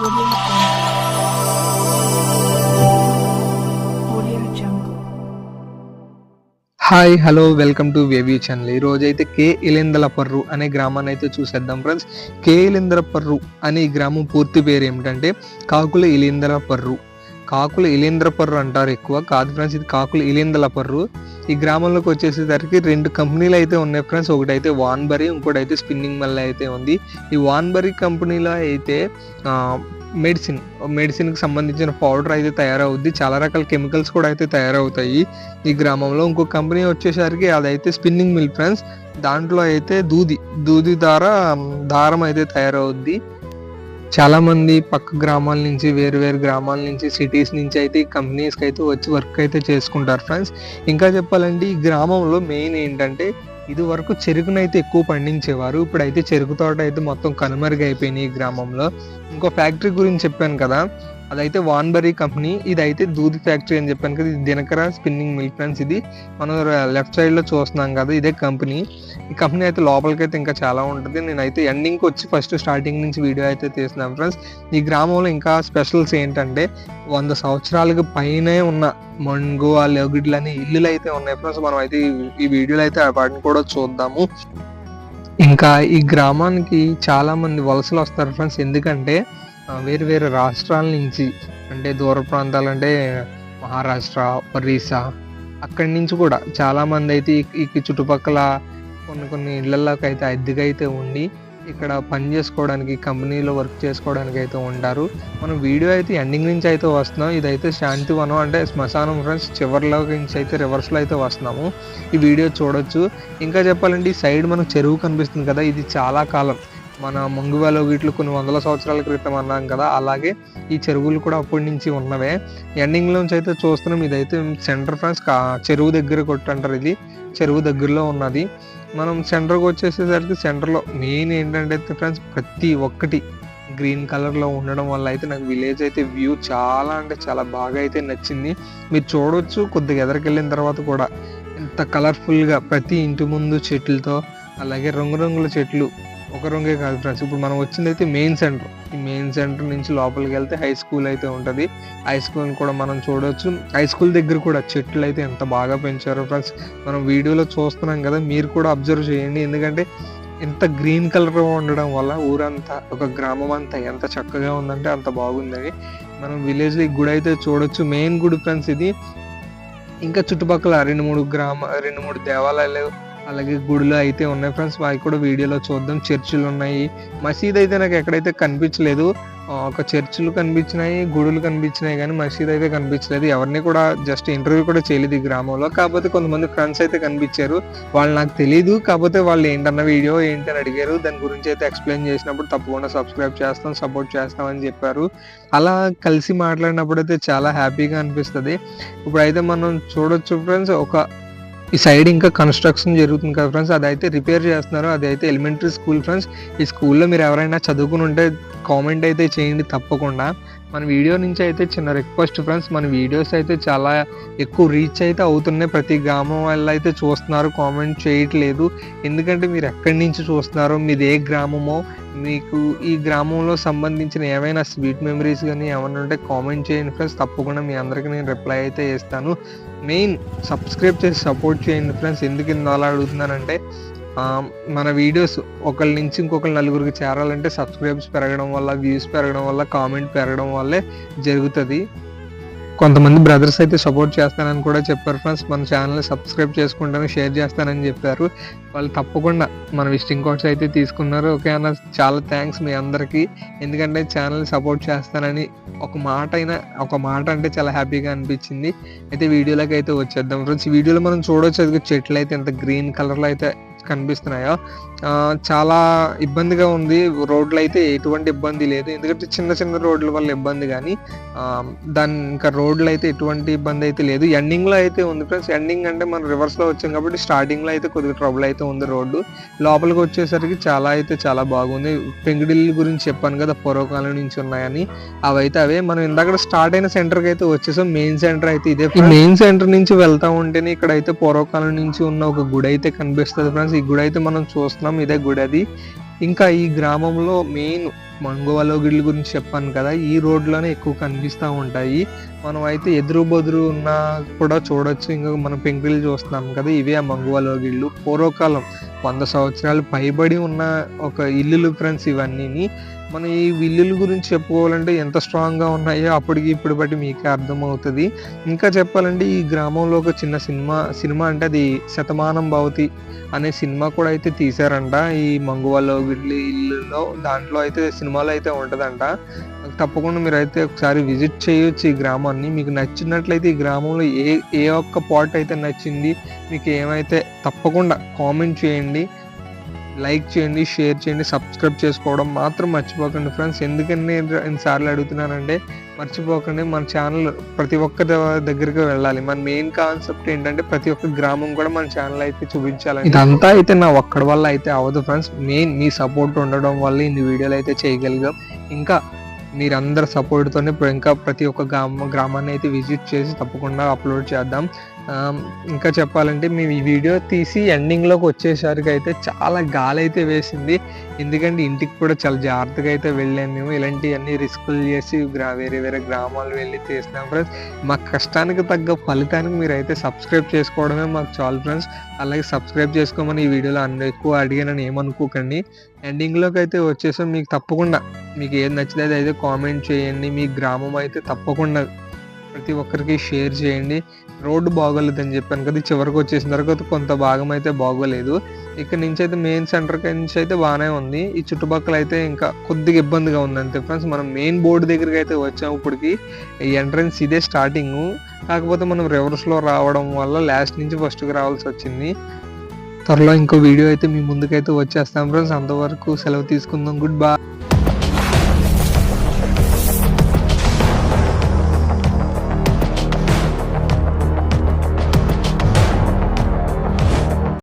Hi hello welcome to wave view channel ఈ అయితే కే ఇలేందలపర్రు అనే గ్రామాన్ని అయితే చూసేద్దాం ఫ్రెండ్స్ కే ఇలేందలపర్రు అనే గ్రామం పూర్తి పేరు ఏమిటంటే కాకుల ఇలేందలపర్రు. కాకుల ఇలేంద్రపర్రు అంటారు ఎక్కువ. కాదు ఫ్రెండ్స్ ఇది కాకుల ఇలేందలపర్రు ఈ గ్రామంలోకి వచ్చేసేసరికి రెండు కంపెనీలు అయితే ఉన్నాయి ఫ్రెండ్స్. ఒకటైతే వాన్బరీ ఇంకోటి అయితే స్పిన్నింగ్ మల్ అయితే ఉంది. ఈ వాన్బరీ కంపెనీలో అయితే మెడిసిన్ మెడిసిన్కి సంబంధించిన పౌడర్ అయితే తయారవుద్ది. చాలా రకాల కెమికల్స్ కూడా అయితే తయారవుతాయి ఈ గ్రామంలో. ఇంకో కంపెనీ వచ్చేసరికి అదైతే స్పిన్నింగ్ మిల్ ఫ్రెండ్స్. దాంట్లో అయితే దూది దూది ద్వారా దారం అయితే తయారవుద్ది. చాలామంది పక్క గ్రామాల నుంచి వేరు వేరు గ్రామాల నుంచి సిటీస్ నుంచి అయితే ఈ కంపెనీస్కి అయితే వచ్చి వర్క్ అయితే చేసుకుంటారు ఫ్రెండ్స్ ఇంకా చెప్పాలంటే ఈ గ్రామంలో మెయిన్ ఏంటంటే ఇది వరకు చెరుకునైతే ఎక్కువ పండించేవారు. ఇప్పుడైతే చెరుకు తోట అయితే మొత్తం కనుమరుగైపోయినాయి ఈ గ్రామంలో. ఇంకో ఫ్యాక్టరీ గురించి చెప్పాను కదా. అదైతే వాన్బరీ కంపెనీ ఇదైతే దూది ఫ్యాక్టరీ అని చెప్పాను కదా ఇది దినకర స్పిన్నింగ్ మిల్ ఫ్రెండ్స్ ఇది. మనం లెఫ్ట్ సైడ్లో చూస్తున్నాం కదా ఇదే కంపెనీ. ఈ కంపెనీ అయితే లోపలికైతే అయితే ఇంకా చాలా ఉంటుంది. నేనైతే ఎండింగ్కి వచ్చి ఫస్ట్ స్టార్టింగ్ నుంచి వీడియో అయితే తీస్తున్నాను ఫ్రెండ్స్. ఈ గ్రామంలో ఇంకా స్పెషల్స్ ఏంటంటే వంద సంవత్సరాలకు పైనే ఉన్న మంగు ఆ లెగిడ్లు అనే ఇల్లులు అయితే ఉన్నాయి ఫ్రెండ్స్. మనం అయితే ఈ- వీడియోలో అయితే వాటిని కూడా చూద్దాము. ఇంకా ఈ గ్రామానికి చాలా మంది వలసలు వస్తారు ఫ్రెండ్స్. ఎందుకంటే వేరు వేరు రాష్ట్రాల నుంచి అంటే దూర ప్రాంతాలు అంటే మహారాష్ట్ర ఒరిస్సా అక్కడి నుంచి కూడా చాలామంది అయితే ఈ- ఈ చుట్టుపక్కల కొన్ని కొన్ని ఇళ్ళలోకి అయితే అద్దెగా అయితే ఉండి ఇక్కడ పని చేసుకోవడానికి కంపెనీలో వర్క్ చేసుకోవడానికి అయితే ఉంటారు. మనం వీడియో అయితే ఎండింగ్ నుంచి అయితే వస్తున్నాం. ఇదైతే శాంతివనం అంటే శ్మశానం ఫ్రెండ్స్ చివరిలో నుంచి అయితే రివర్స్లో అయితే వస్తున్నాము. ఈ వీడియో చూడొచ్చు. ఇంకా చెప్పాలంటే ఈ సైడ్ మనకు చెరువు కనిపిస్తుంది కదా ఇది చాలా కాలం. మన మంగువాలో వీటిలో కొన్ని వందల సంవత్సరాల క్రితం అన్నాం కదా అలాగే ఈ చెరువులు కూడా అప్పటి నుంచి ఉన్నవే. ఎండింగ్ నుంచి అయితే చూస్తున్నాం. ఇదైతే సెంటర్ ఫ్రెండ్స్ చెరువు దగ్గర కొట్టంటారు ఇది. చెరువు దగ్గరలో ఉన్నది. మనం సెంటర్కి వచ్చేసేసరికి సెంటర్లో మెయిన్ ఏంటంటే ఫ్రెండ్స్ ప్రతి ఒక్కటి గ్రీన్ కలర్లో ఉండడం వల్ల అయితే నాకు విలేజ్ అయితే వ్యూ చాలా అంటే చాలా బాగా అయితే నచ్చింది. మీరు చూడవచ్చు కొద్దిగా ఎదరికెళ్ళిన తర్వాత కూడా. ఎంత కలర్ఫుల్గా ప్రతి ఇంటి ముందు చెట్లతో అలాగే రంగురంగుల చెట్లు ఒక రంగే కాదు ఫ్రెండ్స్. ఇప్పుడు మనం వచ్చింది అయితే మెయిన్ సెంటర్. ఈ మెయిన్ సెంటర్ నుంచి లోపలికి వెళ్తే హై స్కూల్ అయితే ఉంటుంది. హై స్కూల్ కూడా మనం చూడొచ్చు. హై స్కూల్ దగ్గర కూడా చెట్లు అయితే ఎంత బాగా పెంచారో ఫ్రెండ్స్. మనం వీడియోలో చూస్తున్నాం కదా మీరు కూడా అబ్జర్వ్ చేయండి. ఎందుకంటే ఎంత గ్రీన్ కలర్ ఉండడం వల్ల ఊరంతా ఒక గ్రామం అంతా ఎంత చక్కగా ఉందంటే అంత బాగుందని మనం విలేజ్లో ఈ గుడి అయితే చూడొచ్చు. మెయిన్ గుడి ఫ్రెండ్స్ ఇది. ఇంకా చుట్టుపక్కల రెండు మూడు గ్రామ రెండు మూడు దేవాలయాలు అలాగే గుడులు అయితే ఉన్నాయి ఫ్రెండ్స్. అవి కూడా వీడియోలో చూద్దాం. చర్చిలు ఉన్నాయి. మసీద్ అయితే నాకు ఎక్కడైతే కనిపించలేదు ఒక చర్చిలు కనిపించినాయి గుడులు కనిపించినాయి కానీ మసీద్ అయితే కనిపించలేదు. ఎవరిని కూడా జస్ట్ ఇంటర్వ్యూ కూడా చేయలేదు ఈ గ్రామంలో. కాకపోతే కొంతమంది ఫ్రెండ్స్ అయితే కనిపించారు. వాళ్ళు నాకు తెలియదు కాకపోతే వాళ్ళు ఏంటన్న వీడియో ఏంటి అని అడిగారు. దాని గురించి అయితే ఎక్స్ప్లెయిన్ చేసినప్పుడు తప్పకుండా సబ్స్క్రైబ్ చేస్తాం సపోర్ట్ చేస్తాం అని చెప్పారు. అలా కలిసి మాట్లాడినప్పుడు అయితే చాలా హ్యాపీగా అనిపిస్తుంది. ఇప్పుడైతే మనం చూడొచ్చు ఫ్రెండ్స్ ఒక ఈ సైడ్ ఇంకా కన్స్ట్రక్షన్ జరుగుతుంది కదా ఫ్రెండ్స్. అదైతే రిపేర్ చేస్తున్నారు. అదైతే ఎలిమెంటరీ స్కూల్ ఫ్రెండ్స్. ఈ స్కూల్లో మీరు ఎవరైనా చదువుకుని ఉంటే కామెంట్ అయితే చేయండి తప్పకుండా. మన వీడియో నుంచి అయితే చిన్న రిక్వెస్ట్ ఫ్రెండ్స్. మన వీడియోస్ అయితే చాలా ఎక్కువ రీచ్ అయితే అవుతున్నాయి. ప్రతి గ్రామం వల్ల అయితే చూస్తున్నారు. కామెంట్ చేయట్లేదు. ఎందుకంటే మీరు ఎక్కడి నుంచి చూస్తున్నారో మీది ఏ గ్రామమో మీకు ఈ గ్రామంలో సంబంధించిన ఏమైనా స్వీట్ మెమరీస్ కానీ ఏమైనా ఉంటే కామెంట్ చేయండి ఫ్రెండ్స్. తప్పకుండా మీ అందరికీ నేను రిప్లై అయితే ఇస్తాను మెయిన్ సబ్స్క్రైబ్ చేసి సపోర్ట్ చేయండి ఫ్రెండ్స్. ఎందుకు ఇంత అలా అడుగుతున్నానంటే మన వీడియోస్ ఒకళ్ళ నుంచి ఇంకొకరు నలుగురికి చేరాలంటే సబ్స్క్రైబ్స్ పెరగడం వల్ల వ్యూస్ పెరగడం వల్ల కామెంట్ పెరగడం వల్లే జరుగుతుంది. కొంతమంది బ్రదర్స్ అయితే సపోర్ట్ చేస్తానని కూడా చెప్పారు ఫ్రెండ్స్. మన ఛానల్ సబ్స్క్రైబ్ చేసుకుంటాను షేర్ చేస్తానని చెప్పారు. వాళ్ళు తప్పకుండా మన విజిటింగ్ కార్డ్స్ అయితే తీసుకున్నారు. ఓకే అన్న చాలా థ్యాంక్స్ మీ అందరికీ. ఎందుకంటే ఛానల్ సపోర్ట్ చేస్తానని ఒక మాట అయినా ఒక మాట అంటే చాలా హ్యాపీగా అనిపించింది. అయితే వీడియోలోకి అయితే వచ్చేద్దాం. ఫ్రెండ్స్ వీడియోలో మనం చూడొచ్చు అది చెట్లు అయితే ఎంత గ్రీన్ కలర్లో అయితే కనిపిస్తున్నాయో? చాలా ఇబ్బందిగా ఉంది. రోడ్లు అయితే ఎటువంటి ఇబ్బంది లేదు. ఎందుకంటే చిన్న చిన్న రోడ్ల వల్ల ఇబ్బంది కానీ దాని ఇంకా రోడ్లు అయితే ఎటువంటి ఇబ్బంది అయితే లేదు. ఎండింగ్లో అయితే ఉంది ఫ్రెండ్స్. ఎండింగ్ అంటే మనం రివర్స్లో వచ్చాం కాబట్టి స్టార్టింగ్లో అయితే కొద్దిగా ట్రబుల్ అయితే ఉంది రోడ్డు. లోపలికి వచ్చేసరికి చాలా అయితే చాలా బాగుంది. పెంగిడిల్లు గురించి చెప్పాను కదా పూర్వకాలం నుంచి ఉన్నాయని. అవైతే అవే. మనం ఇందాక స్టార్ట్ అయిన సెంటర్కి అయితే వచ్చేసాం. మెయిన్ సెంటర్ అయితే ఇదే మెయిన్ సెంటర్ నుంచి వెళ్తా ఉంటేనే ఇక్కడ అయితే పూర్వకాలం నుంచి ఉన్న ఒక గుడి అయితే కనిపిస్తుంది ఫ్రెండ్స్. ఈ గుడి అయితే మనం చూస్తున్నాం ఇదే గుడి అది. ఇంకా ఈ గ్రామంలో మెయిన్ మంగోవలోగిళ్ళ గురించి చెప్పాను కదా ఈ రోడ్లోనే ఎక్కువ కనిపిస్తూ ఉంటాయి. మనం అయితే ఎదురు బదురు ఉన్నా కూడా చూడొచ్చు. ఇంకా మనం పెంకులు చూస్తున్నాం కదా ఇవే ఆ మంగువలోగిళ్ళు పూర్వకాలం వంద సంవత్సరాలు పైబడి ఉన్న ఒక ఇల్లులు ఫ్రెండ్స్ ఇవన్నీ మనం ఈ విల్లుల గురించి చెప్పుకోవాలంటే ఎంత స్ట్రాంగ్గా ఉన్నాయో అప్పటికి ఇప్పుడు బట్టి మీకే అర్థమవుతుంది. ఇంకా చెప్పాలంటే ఈ గ్రామంలో ఒక చిన్న సినిమా సినిమా అంటే అది శతమానం భవతి అనే సినిమా కూడా అయితే తీశారంట. ఈ మంగువలో గిడ్లి ఇల్లులో దాంట్లో అయితే సినిమాలో అయితే ఉంటుందంట. తప్పకుండా మీరు అయితే ఒకసారి విజిట్ చేయొచ్చు ఈ గ్రామాన్ని. మీకు నచ్చినట్లయితే ఈ గ్రామంలో ఏ ఏ ఒక్క పాట్ అయితే నచ్చింది మీకు ఏమైతే తప్పకుండా కామెంట్ చేయండి. లైక్ చేయండి షేర్ చేయండి సబ్స్క్రైబ్ చేసుకోవడం మాత్రం మర్చిపోకండి ఫ్రెండ్స్. ఎందుకని నేను ఎన్నిసార్లు అడుగుతున్నానంటే మర్చిపోకండి మన ఛానల్ ప్రతి ఒక్క దగ్గరికి వెళ్ళాలి. మన మెయిన్ కాన్సెప్ట్ ఏంటంటే ప్రతి ఒక్క గ్రామం కూడా మన ఛానల్ అయితే చూపించాలి ఇదంతా అయితే నా ఒక్కడి వల్ల అయితే అవ్వదు ఫ్రెండ్స్. మెయిన్ మీ సపోర్ట్ ఉండడం వల్ల ఇన్ని వీడియోలు అయితే చేయగలిగాం. ఇంకా మీరందరి సపోర్ట్తోనే ఇప్పుడు ఇంకా ప్రతి ఒక్క గ్రామ గ్రామాన్ని అయితే విజిట్ చేసి తప్పకుండా అప్లోడ్ చేద్దాం. ఇంకా చెప్పాలంటే మేము ఈ వీడియో తీసి ఎండింగ్లోకి వచ్చేసరికి అయితే చాలా గాలి అయితే వేసింది. ఎందుకంటే ఇంటికి కూడా చాలా జాగ్రత్తగా అయితే వెళ్ళాము మేము. ఇలాంటివన్నీ రిస్కులు చేసి గ్రా వేరే వేరే గ్రామాలు వెళ్ళి చేసినాం ఫ్రెండ్స్. మా కష్టానికి తగ్గ ఫలితానికి మీరు అయితే సబ్స్క్రైబ్ చేసుకోవడమే మాకు చాలు ఫ్రెండ్స్. అలాగే సబ్స్క్రైబ్ చేసుకోమని ఈ వీడియోలో అన్ని ఎక్కువ అడిగానని ఏమనుకోకండి. ఎండింగ్లోకి అయితే వచ్చేసాం. మీకు తప్పకుండా మీకు ఏది నచ్చితే అయితే కామెంట్ చేయండి. మీ గ్రామం అయితే తప్పకుండా ప్రతి ఒక్కరికి షేర్ చేయండి. రోడ్డు బాగోలేదని చెప్పాను కదా చివరికి వచ్చేసిన తర్వాత కొంత భాగం అయితే బాగోలేదు. ఇక్కడ నుంచి అయితే మెయిన్ సెంటర్ నుంచి అయితే బాగానే ఉంది. ఈ చుట్టుపక్కల అయితే ఇంకా కొద్దిగా ఇబ్బందిగా ఉంది అంతే ఫ్రెండ్స్ మనం మెయిన్ బోర్డు దగ్గరికి అయితే వచ్చాము ఇప్పటికి. ఎంట్రన్స్ ఇదే స్టార్టింగ్ కాకపోతే మనం రివర్స్లో రావడం వల్ల లాస్ట్ నుంచి ఫస్ట్కి రావాల్సి వచ్చింది. త్వరలో ఇంకో వీడియో అయితే మీ ముందుకైతే వచ్చేస్తాం ఫ్రెండ్స్ అంతవరకు సెలవు తీసుకుందాం. Good bye